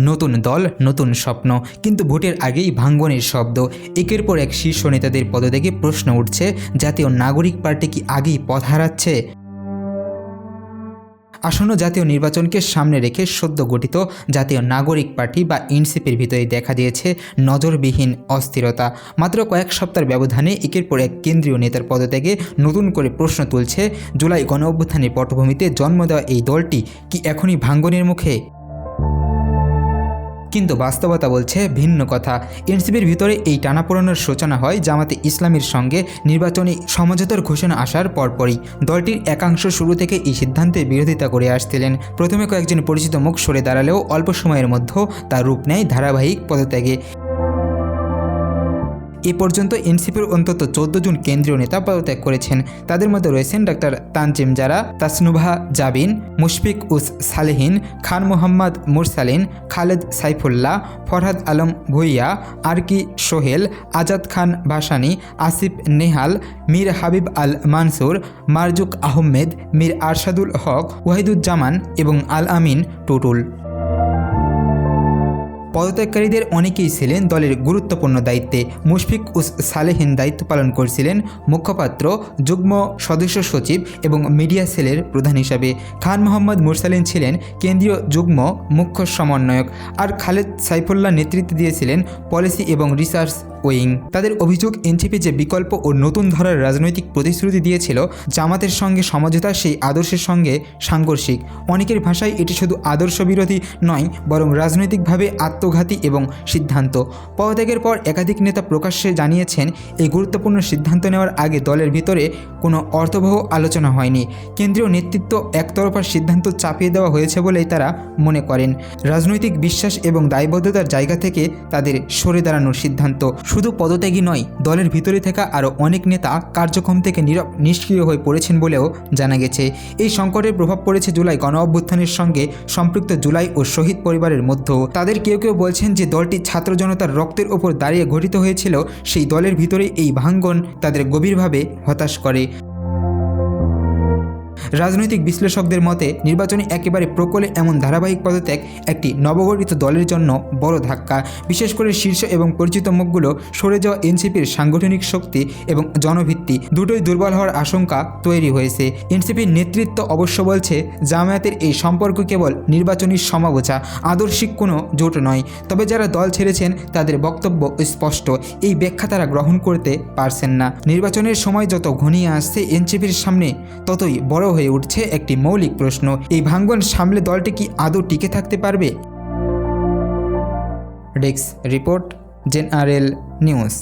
নতুন দল, নতুন স্বপ্ন। কিন্তু ভোটের আগেই ভাঙ্গনের শব্দ। একের পর এক শীর্ষ নেতাদের পদত্যাগে প্রশ্ন উঠছে, জাতীয় নাগরিক পার্টি কি আগেই পথ হারাচ্ছে? আসন্ন জাতীয় নির্বাচনকে সামনে রেখে সদ্য গঠিত জাতীয় নাগরিক পার্টি বা এনসিপির ভিতরে দেখা দিয়েছে নজরবিহীন অস্থিরতা। মাত্র কয়েক সপ্তাহের ব্যবধানে একের পর এক কেন্দ্রীয় নেতার পদত্যাগে নতুন করে প্রশ্ন তুলছে জুলাই গণ অভ্যুত্থানের পটভূমিতে জন্ম দেওয়া এই দলটি। কি এখনই ভাঙ্গনের মুখে? কিন্তু বাস্তবতা বলছে ভিন্ন কথা। এনসিপির ভিতরে এই টানাপোড়ানোর সূচনা হয় জামাতে ইসলামের সঙ্গে নির্বাচনী সমঝোতার ঘোষণা আসার পরপরই। দলটির একাংশ শুরু থেকে এই সিদ্ধান্তের বিরোধিতা করে আসছিলেন। প্রথমে কয়েকজন পরিচিত মুখ সরে দাঁড়ালেও অল্প সময়ের মধ্যে তার রূপ নেয় ধারাবাহিক পদত্যাগে। এ পর্যন্ত এনসিপির অন্তত চোদ্দ জন কেন্দ্রীয় নেতা পদত্যাগ করেছেন। তাদের মধ্যে রয়েছেন ডাক্তার তানজিম জারা, তাসনুভা জাবিন, মুশফিক উস সালেহিন, খান মোহাম্মদ মুরসালিন, খালেদ সাইফুল্লাহ, ফরহাদ আলম ভুইয়া, আরকি সোহেল, আজাদ খান ভাসানী, আসিফ নেহাল, মীর হাবিব আল মানসুর, মারজুক আহমেদ, মীর আরশাদুল হক, ওয়াহিদুজ্জামান এবং আল আমিন টুটুল। পদত্যাগকারীদের অনেকেই ছিলেন দলের গুরুত্বপূর্ণ দায়িত্বে। মুশফিক উস সালেহিন দায়িত্ব পালন করছিলেন মুখপাত্র, যুগ্ম সদস্য সচিব এবং মিডিয়া সেলের প্রধান হিসাবে। খান মোহাম্মদ মুরসালিন ছিলেন কেন্দ্রীয় যুগ্ম মুখ্য সমন্বয়ক আর খালেদ সাইফুল্লাহ নেতৃত্ব দিয়েছিলেন পলিসি এবং রিসার্চ উইং। তাদের অভিযোগ এনসিপি যে বিকল্প ও নতুন ধরার রাজনৈতিক প্রতিশ্রুতি দিয়েছিল, জামাতের সঙ্গে সমঝোতা সেই আদর্শের সঙ্গে সাংঘর্ষিক। অনেকের ভাষায় এটি শুধু আদর্শ বিরোধী নয়, বরং রাজনৈতিকভাবে আত্মঘাতী এবং সিদ্ধান্ত। পদত্যাগের পর একাধিক নেতা প্রকাশ্যে জানিয়েছেন, এই গুরুত্বপূর্ণ সিদ্ধান্ত নেওয়ার আগে দলের ভিতরে কোনো অর্থবহ আলোচনা হয়নি। কেন্দ্রীয় নেতৃত্ব একতরফার সিদ্ধান্ত চাপিয়ে দেওয়া হয়েছে বলেই তারা মনে করেন। রাজনৈতিক বিশ্বাস এবং দায়বদ্ধতার জায়গা থেকে তাদের সরে দাঁড়ানোর সিদ্ধান্ত। শুধু পদত্যাগী নয়, দলের ভিতরে থাকা আরও অনেক নেতা কার্যক্রম থেকে নীরব, নিষ্ক্রিয় হয়ে পড়েছেন বলেও জানা গেছে। এই সংকটের প্রভাব পড়েছে জুলাই গণ অভ্যুত্থানের সঙ্গে সম্পৃক্ত জুলাই ও শহীদ পরিবারের মধ্যেও। তাদের কেউ কেউ বলছেন যে দলটি ছাত্র জনতার রক্তের ওপর দাঁড়িয়ে গঠিত হয়েছিল, সেই দলের ভিতরে এই ভাঙ্গন তাদের গভীরভাবে হতাশ করে। রাজনৈতিক বিশ্লেষকদের মতে, নির্বাচনে একেবারে প্রকলে এমন ধারাবাহিক পদত্যাগ একটি নবগঠিত দলের জন্য বড় ধাক্কা। বিশেষ করে শীর্ষ এবং পরিচিত মুখগুলো সরে যাওয়া এনসিপির সাংগঠনিক শক্তি এবং জনভিত্তি দুটোই দুর্বল হওয়ার আশঙ্কা তৈরি হয়েছে। এনসিপির নেতৃত্ব অবশ্য বলছে, জামায়াতের এই সম্পর্ক কেবল নির্বাচনী সমাবোচা, আদর্শিক কোনো জোট নয়। তবে যারা দল ছেড়েছেন, তাদের বক্তব্য স্পষ্ট। এই ব্যাখ্যা তারা গ্রহণ করতে পারছেন না। নির্বাচনের সময় যত ঘনিয়ে আসছে এনসিপির সামনে, ততই বড় হয়ে উঠছে একটি মৌলিক প্রশ্ন। এই ভাঙ্গন সামলে দলটি কি আদৌ টিকে থাকতে পারবে? Desk report general news.